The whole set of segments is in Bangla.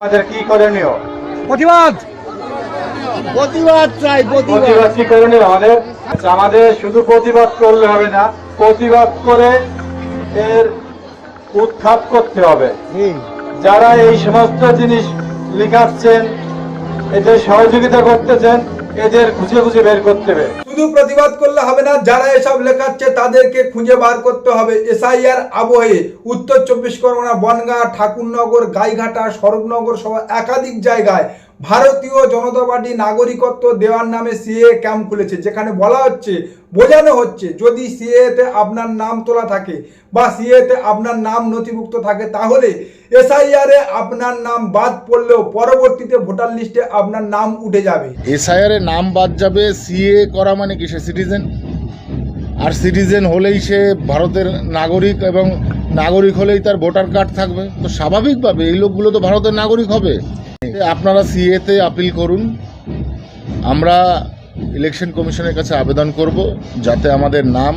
আমাদের কি করণীয়? প্রতিবাদ। প্রতিবাদ চাই প্রতিবাদ। কি করণীয় আমাদের? আচ্ছা, আমাদের শুধু প্রতিবাদ করলে হবে না প্রতিবাদ করে এর উৎখাত করতে হবে। যারা এই সমস্ত জিনিস লিখাচ্ছেন এদের সহযোগিতা করতেছেন এদের খুঁজে খুঁজে বের করতে হবে। শুধু প্রতিবাদ করলে হবে না, যারা এসব লেখাচ্ছে তাদেরকে খুঁজে বার করতে হবে। এসআইআর আবহে উত্তর চব্বিশ পরগনা, বনগাঁ, ঠাকুরনগর, গাইঘাটা, স্বরূপনগর সহ একাধিক জায়গায় ভারতীয় জনতা পার্টি নাগরিকত্ব দেওয়ার নামে সিএ ক্যাম্প খুলেছে, যেখানে বলা হচ্ছে, বোঝানো হচ্ছে, যদি সিএতে আপনার নাম তোলা থাকে বা সিএতে আপনার নাম নথিভুক্ত থাকে, তাহলে এসআইআর আপনার নাম বাদ পড়লেও পরবর্তীতে ভোটার লিস্টে আপনার নাম উঠে যাবে। এসআইআর নাম বাদ যাবে, সিএ করা মানে কি? সে সিটিজেন। আর সিটিজেন হলেই সে ভারতের নাগরিক এবং নাগরিক হলেই তার ভোটার কার্ড থাকবে। তো স্বাভাবিকভাবে এই লোকগুলো তো ভারতের নাগরিক হবে। আপনারা সিএতে আপিল করুন, আমরা ইলেকশন কমিশনের কাছে আবেদন করব যাতে আমাদের নাম,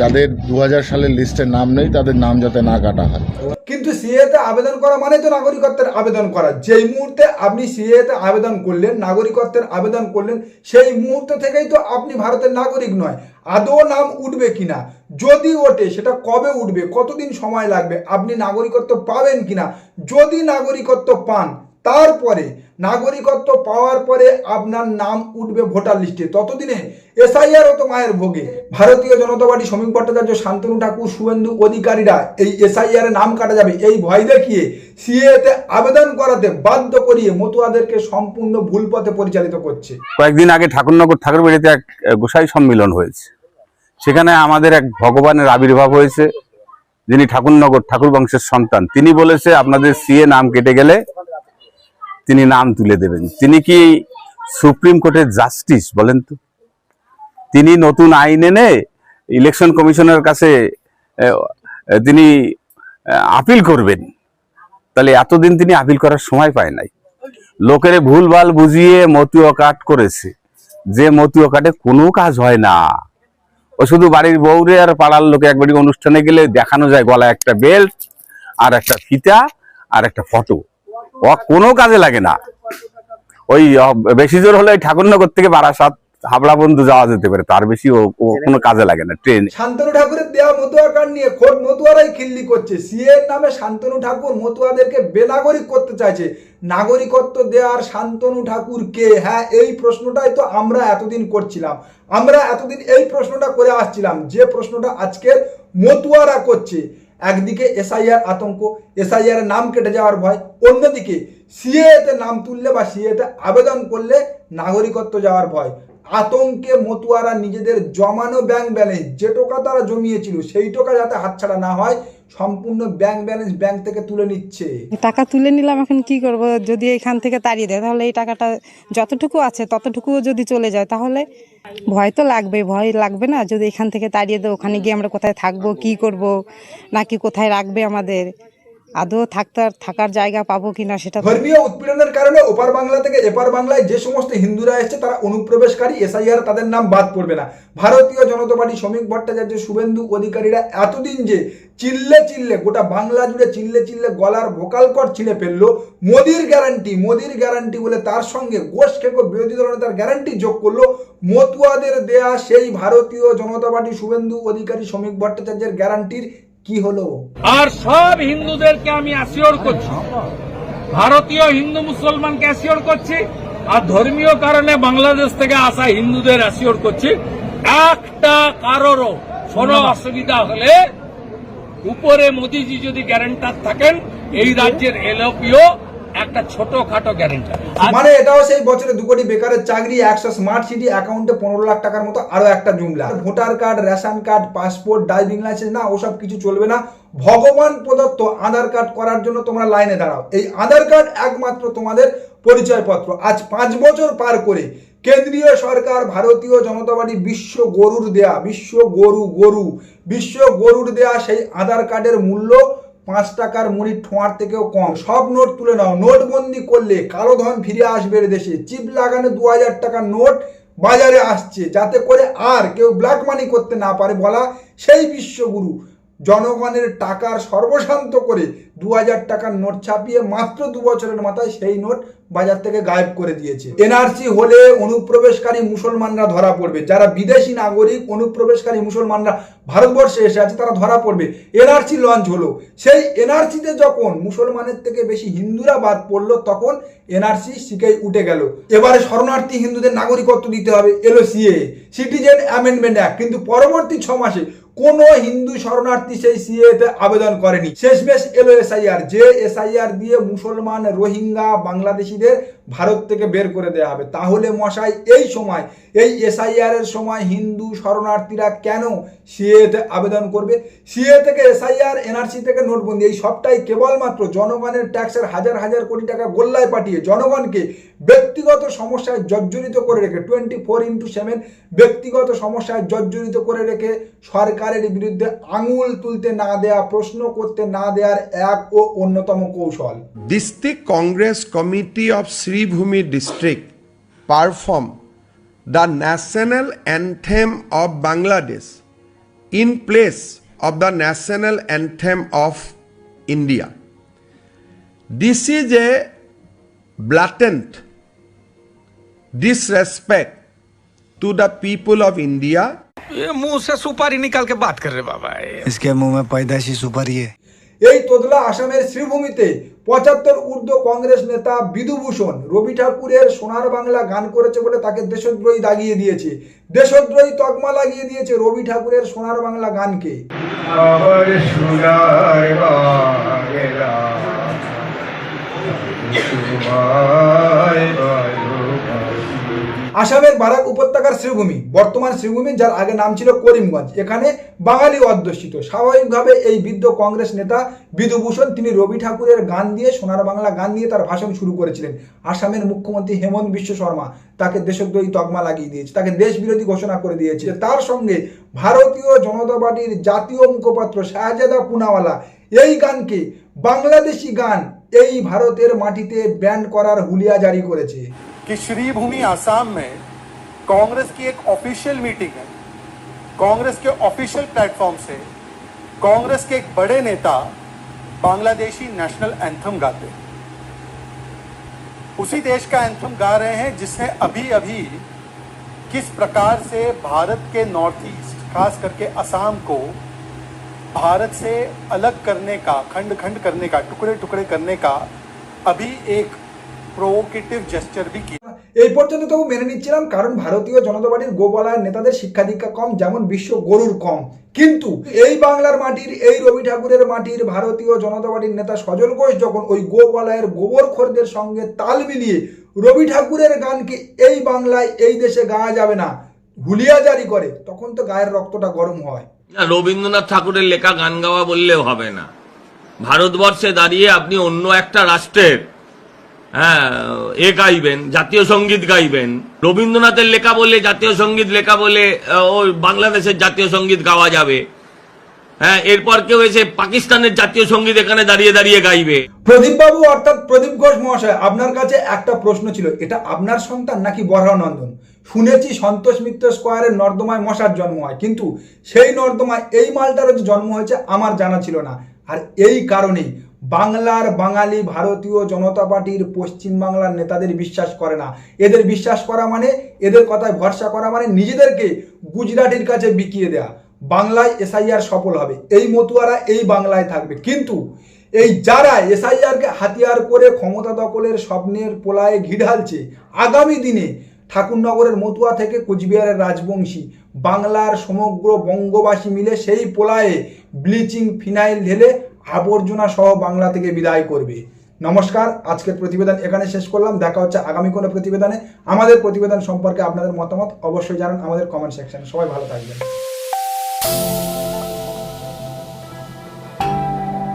যাদের দু হাজার সালের লিস্টে নাম নেই, তাদের নাম যাতে না কাটা হয়। কিন্তু সিএতে আবেদন করা মানে তো নাগরিকত্বের আবেদন করা। যেই মুহূর্তে আপনি সিএতে আবেদন করলেন, নাগরিকত্বের আবেদন করলেন, সেই মুহূর্ত থেকেই তো আপনি ভারতের নাগরিক নয়। আদৌ নাম উঠবে কিনা? যদি ওঠে, সেটা কবে উঠবে? কতদিন সময় লাগবে? আপনি নাগরিকত্ব পাবেন কিনা? যদি নাগরিকত্ব পান তারপরে নাগরিকত্ব পাওয়ার পরে আপনার নাম উঠবে ভোটার লিস্টে। ততদিনে এসআইআর ও তো মায়ের ভোগে। ভারতীয় জনতা পার্টি শ্রমিক ভট্টাচার্য, শান্তনু ঠাকুর, শুভেন্দু অধিকারীরা এই এসআইআর এ নাম কাটা যাবে। এই ভয় দেখিয়ে সিএতে আবেদন করাতে বাধ্য করিয়ে মতুয়াদেরকে সম্পূর্ণ ভুল পথে পরিচালিত করছে। কয়েকদিন আগে ঠাকুরনগর ঠাকুরবাড়িতে এক গোসাই সম্মিলন হয়েছে। সেখানে আমাদের এক ভগবানের আবির্ভাব হয়েছে, যিনি ঠাকুরনগর ঠাকুর বংশের সন্তান। তিনি বলেছে, আপনাদের সিএ নাম কেটে গেলে তিনি নাম তুলে দেবেন। তিনি কি সুপ্রিম কোর্টের জাস্টিস বলেন তো? তিনি নতুন আইন এনে ইলেকশন কমিশনের কাছে তিনি আপিল করবেন। তাহলে এতদিন তিনি আপিল করার সময় পায় নাই। লোকের ভুলভাল বুঝিয়ে মতুয় কাট করেছে। যে মতুয় কাটে কোনো কাজ হয় না। ও শুধু বাড়ির বউরে আর পাড়ার লোকে একবারই অনুষ্ঠানে গেলে দেখানো যায় গলায় একটা বেল্ট আর একটা ফিতা, আর একটা ফটো ও কোনো কাজে লাগে না। ওই বেশি জোর হলে ঠাকুরনগর থেকে বারাসাত, হাবড়া বন্ধু যাওয়া যেতে পারে, তার বেশি ও কোনো কাজে লাগে না, ট্রেন। শান্তনু ঠাকুরের দেওয়া মতুয়া কার্ড নিয়ে খোদ মতুয়ারাই খিল্লি করছে। সিএ এর নামে শান্তনু ঠাকুর মতুয়াদেরকে বেনাগরিক করতে চাইছে। নাগরিকত্ব দেওয়ার শান্তনু ঠাকুর কে? হ্যাঁ এই প্রশ্নটাই তো আমরা এতদিন করছিলাম। আমরা এতদিন এই প্রশ্নটা করে আসছিলাম যে প্রশ্নটা আজকের মতুয়ারা করছে। একদিকে এসআইআর আতঙ্ক, এসআইআর নাম কেটে যাওয়ার ভয়, অন্যদিকে সিএতে নাম তুললে বা সিএতে আবেদন করলে নাগরিকত্ব যাওয়ার ভয়। আতঙ্কে মতুয়ারা নিজেদের জমানো ব্যাংক ব্যালেন্স যে টাকা তারা জমিয়েছিল সেই টাকা যাতে হাতছাড়া না হয় সম্পূর্ণ ব্যাংক ব্যালেন্স ব্যাংক থেকে তুলে নিচ্ছে। টাকা তুলে নিলাম, এখন কি করব? যদি এখান থেকে তাড়িয়ে দেয়, তাহলে এই টাকাটা যতটুকু আছে, ততটুকুও যদি চলে যায়, তাহলে ভয় তো লাগবে ভয় লাগবে না, যদি এখান থেকে তাড়িয়ে দেয়, ওখানে গিয়ে আমরা কোথায় থাকব, কি করব, নাকি কোথায় রাখবে আমাদের? আদৌ থাকতার থাকার জায়গা পাবো কিনা সেটা ধর্মীয় উৎপীড়নের কারণে ওপার বাংলা থেকে এপার বাংলায় যে সমস্ত হিন্দুরা এসছে, তারা অনুপ্রবেশকারী, এসআইআর তাদের নাম বাদ পড়বে না। ভারতীয় জনতা পার্টি শ্রমিক ভট্টাচার্য শুভেন্দু অধিকারীরা এতদিন যে চিল্লে চিল্লে, গোটা বাংলা জুড়ে চিল্লে চিল্লে গলার ভোকাল কর ছিঁড়ে ফেলল, মোদির গ্যারান্টি মোদির গ্যারান্টি বলে তার সঙ্গে গোষ্ঠ খেকো বিরোধী দলনেতার গ্যারান্টি যোগ করল, মতুয়াদের দেয়া সেই ভারতীয় জনতা পার্টি শুভেন্দু অধিকারী, শ্রমিক ভট্টাচার্যের গ্যারান্টির কি হলো? আর সব হিন্দুদেরকে আমি অ্যাসিওর করছি। ভারতীয় হিন্দু মুসলমানকে অ্যাসিওর করছি আর ধর্মীয় কারণে বাংলাদেশ থেকে আসা হিন্দুদের অ্যাসিওর করছি। একটা কারোরও কোনো অসুবিধা হলে উপরে মোদিজি যদি গ্যারেন্টার থাকেন এই রাজ্যের এলপিও একটা ছোটখাটো গ্যারেন্টার মানে এটাও সেই বছরে দু কোটি বেকারের চাকরি, একশো স্মার্ট সিটি অ্যাকাউন্টে পনেরো লাখ টাকার মতো আরও একটা জুমলা। Voter card ration card passport driving licence না, ওসব কিছু চলবে না। ভগবান প্রদত্ত আধার কার্ড করার জন্য তোমরা লাইনে দাঁড়াও। এই আধার কার্ড একমাত্র তোমাদের পরিচয়পত্র। আজ পাঁচ বছর পার করে কেন্দ্রীয় সরকার, ভারতীয় জনতা পার্টি, বিশ্ব গরুর দেয়া, বিশ্ব গরু গরু, বিশ্ব গরুর দেয়া সেই আধার কার্ডের মূল্য পাঁচ টাকার মুড়ি ঠোঁয়ার থেকেও কম। সব নোট তুলে নাও। নোটবন্দি করলে কালো ধন ফিরে আসবে দেশে। চিপ লাগানো দু হাজার টাকার নোট বাজারে আসছে। যাতে করে আর কেউ ব্ল্যাক মানি করতে না পারে বলা সেই বিশ্বগুরু। জনগণের টাকার সর্বশান্ত করে দু হাজার টাকার নোট ছাপিয়ে মাত্র দু বছরের মাথায় সেই নোট বাজার থেকে গায়েব করে দিয়েছে। এনআরসি হলে অনুপ্রবেশকারী মুসলমানরা ধরা পড়বে। যারা বিদেশি নাগরিক, অনুপ্রবেশকারী মুসলমানরা ভারতবর্ষে এসে আছে, তারা ধরা পড়বে। এনআরসি লঞ্চ হলো। সেই এনআরসিতে যখন মুসলমানের থেকে বেশি হিন্দুরা বাদ পড়ল, তখন এনআরসি শিখেই উঠে গেল। এবারে শরণার্থী হিন্দুদের নাগরিকত্ব দিতে হবে, এলো সিএ সিটিজেন অ্যামেন্ডমেন্ট অ্যাক্ট। কিন্তু পরবর্তী ছ মাসে কোনো হিন্দু শরণার্থী সেই সিএতে আবেদন করেনি। শেষমেশ এলো এসআইআর। যে এসআইআর দিয়ে মুসলমান রোহিঙ্গা বাংলাদেশিদের ভারত থেকে বের করে দেওয়া হবে। তাহলে মশাই, এই সময়, এই এসআইআর এর সময় হিন্দু শরণার্থীরা কেন সিএতে আবেদন করবে? সিএ থেকে এসআইআর এনআরসি থেকে নোটবন্দি, এই সবটাই কেবলমাত্র জনগণের ট্যাক্সের হাজার হাজার কোটি টাকা গোল্লায় পাঠিয়ে জনগণকে ব্যক্তিগত সমস্যায় জর্জরিত করে রেখে টোয়েন্টি ফোর ইন্টু সেভেন ব্যক্তিগত সমস্যায় জর্জরিত করে রেখে সরকারের বিরুদ্ধে আঙুল তুলতে না দেয়া, প্রশ্ন করতে না দেওয়ার এক ও অন্যতম কৌশল। District Congress committee of of Sribhumi District perform the national anthem of Bangladesh in place of the national anthem of India. This is a blatant disrespect to the people of India ये मुंह से सुपारी निकाल के बात कर रहे बाबा ये इसके मुंह में पैदाइशी सुपारी है এই তোদলা আসামের শ্রীভূমিতে পঁচাত্তর ঊর্ধ্ব কংগ্রেস নেতা বিধুভূষণ রবি ঠাকুরের সোনার বাংলা গান করেছে বলে তাকে দেশদ্রোহী দাগিয়ে দিয়েছে। দেশদ্রোহী তকমা লাগিয়ে দিয়েছে রবি ঠাকুরের সোনার বাংলা গানকে। আসামের বারাক উপত্যকার শ্রীভূমি, বর্তমান শ্রীভূমি, যার আগে নাম ছিল করিমগঞ্জ। এখানে বাঙালি অধ্যুষিত। স্বাভাবিকভাবে এই বৃদ্ধ কংগ্রেস নেতা বিধুভূষণ, তিনি রবি ঠাকুরের গান দিয়ে, সোনার বাংলা গান দিয়ে তার ভাষণ শুরু করেছিলেন। আসামের মুখ্যমন্ত্রী হেমন্ত বিশ্ব শর্মা তাকে দেশদ্রোহী তকমা লাগিয়ে দিয়েছে, তাকে দেশ বিরোধী ঘোষণা করে দিয়েছে। তার সঙ্গে ভারতীয় জনতা পার্টির জাতীয় মুখপাত্র শাহজাদা পুনাওয়ালা, এই গানকে বাংলাদেশি গান এই ভারতের মাটিতে ব্যান করার হুলিয়া জারি করেছে। कि श्रीभूमि आसाम में कांग्रेस की एक ऑफिशियल मीटिंग है। कांग्रेस के ऑफिशियल प्लेटफॉर्म से कांग्रेस के एक बड़े नेता बांग्लादेशी नेशनल एंथम गाते उसी देश का एंथम गा रहे हैं जिसने अभी अभी किस प्रकार से भारत के नॉर्थ ईस्ट, खास करके असम को भारत से अलग करने का खंड खंड करने का टुकड़े टुकड़े करने का अभी एक प्रोवोकेटिव जेस्चर भी किया। এই পর্যন্ত তবু মেনে নিচ্ছিলাম, কারণ ভারতীয় জনতা পার্টির গোপালয়ের নেতাদের শিক্ষা দীক্ষা কম, যেমন বিশ্ব গরুর কম। কিন্তু এই বাংলার মাটির, এই রবি ঠাকুরের মাটির ভারতীয় জনতা পার্টির নেতা সজল ঘোষ যখন ওই গোপালয়ের গোবর খোরদের সঙ্গে তাল মিলিয়ে রবি ঠাকুরের গানকে এই বাংলায়, এই দেশে গাওয়া যাবে না, হুলিয়া জারি করে, তখন তো গায়ের রক্তটা গরম হয়। রবীন্দ্রনাথ ঠাকুরের লেখা গান গাওয়া বললেও হবে না। ভারতবর্ষে দাঁড়িয়ে আপনি অন্য একটা রাষ্ট্রের হ্যাঁ এ গাইবেন, জাতীয় সংগীত গাইবেন। রবীন্দ্রনাথের লেখা বলে, জাতীয় সংগীত লেখা বলে ওই বাংলাদেশের জাতীয় সংগীত গাওয়া যাবে। হ্যাঁ এরপর কেউ এসে পাকিস্তানের জাতীয় সংগীত এখানে দাঁড়িয়ে দাঁড়িয়ে গাইবে। প্রদীপ বাবু অর্থাৎ প্রদীপ ঘোষ মহাশয়, আপনার কাছে একটা প্রশ্ন ছিল, এটা আপনার সন্তান নাকি বরহানন্দন? শুনেছি সন্তোষ মিত্র স্কোয়ারের নর্দমায় মশার জন্ম হয়, কিন্তু সেই নর্দমায় এই মালটারও যে জন্ম হয়েছে, আমার জানা ছিল না। আর এই কারণেই বাংলার বাঙালি ভারতীয় জনতা পার্টির পশ্চিম বাংলার নেতাদের বিশ্বাস করে না। এদের বিশ্বাস করা মানে এদের কথায় ভরসা করা মানে নিজেদেরকে গুজরাটির কাছে বিকিয়ে দেয়া। বাংলায় এসআইআর সফল হবে। এই মতুয়ারা এই বাংলায় থাকবে। কিন্তু এই যারা এসআইআরকে হাতিয়ার করে ক্ষমতা দখলের স্বপ্নের পোলায় ঘি ঢালছে, আগামী দিনে ঠাকুরনগরের মতুয়া থেকে কোচবিহারের রাজবংশী, বাংলার সমগ্র বঙ্গবাসী মিলে সেই পোলায়ে ব্লিচিং ফিনাইল ঢেলে আবর্জনা সহ বাংলা থেকে বিদায় করবে। নমস্কার, আজকের প্রতিবেদন এখানে শেষ করলাম। দেখা হচ্ছে আগামী কোনো প্রতিবেদনে। আমাদের প্রতিবেদন সম্পর্কে আপনাদের মতামত অবশ্যই জানান আমাদের কমেন্ট সেকশনে সবাই ভালো থাকবেন।